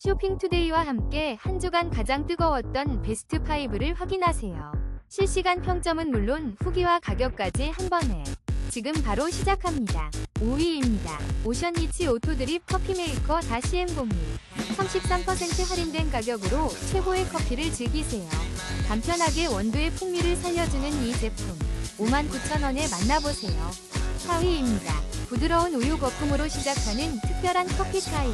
쇼핑투데이와 함께 한 주간 가장 뜨거웠던 베스트 5를 확인하세요. 실시간 평점은 물론 후기와 가격까지 한 번에 지금 바로 시작합니다. 5위입니다. 오션리치 오토드립 커피메이커 다시 엠 공유 33% 할인된 가격으로 최고의 커피를 즐기세요. 간편하게 원두의 풍미를 살려주는 이 제품 59,000원에 만나보세요. 4위입니다. 부드러운 우유 거품으로 시작하는 특별한 커피 타임.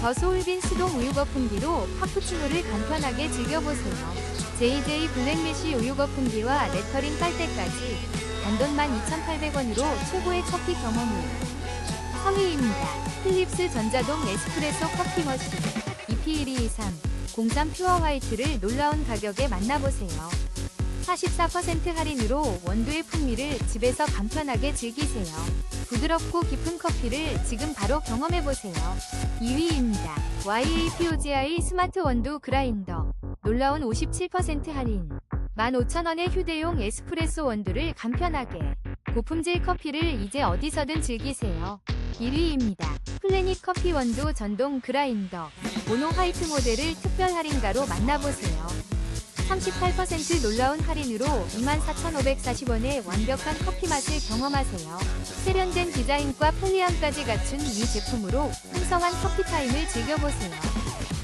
저소울빈 수동 우유 거품기로 카푸치노를 간편하게 즐겨보세요. JJ 블랙매시 우유 거품기와 레터링 빨대까지 단돈 12,800원으로 최고의 커피 경험을. 3위입니다. 필립스 전자동 에스프레소 커피 머신 EP1223 03 퓨어 화이트를 놀라운 가격에 만나보세요. 44% 할인으로 원두의 풍미를 집에서 간편하게 즐기세요. 부드럽고 깊은 커피를 지금 바로 경험해보세요. 2위입니다. YAPOGI 스마트 원두 그라인더. 놀라운 57% 할인. 15,000원의 휴대용 에스프레소 원두를 간편하게. 고품질 커피를 이제 어디서든 즐기세요. 1위입니다. 플래닛 커피 원두 전동 그라인더. 모노 화이트 모델을 특별 할인가로 만나보세요. 38% 놀라운 할인으로 24,540원의 완벽한 커피 맛을 경험하세요. 세련된 디자인과 편리함까지 갖춘 이 제품으로 풍성한 커피 타임을 즐겨보세요.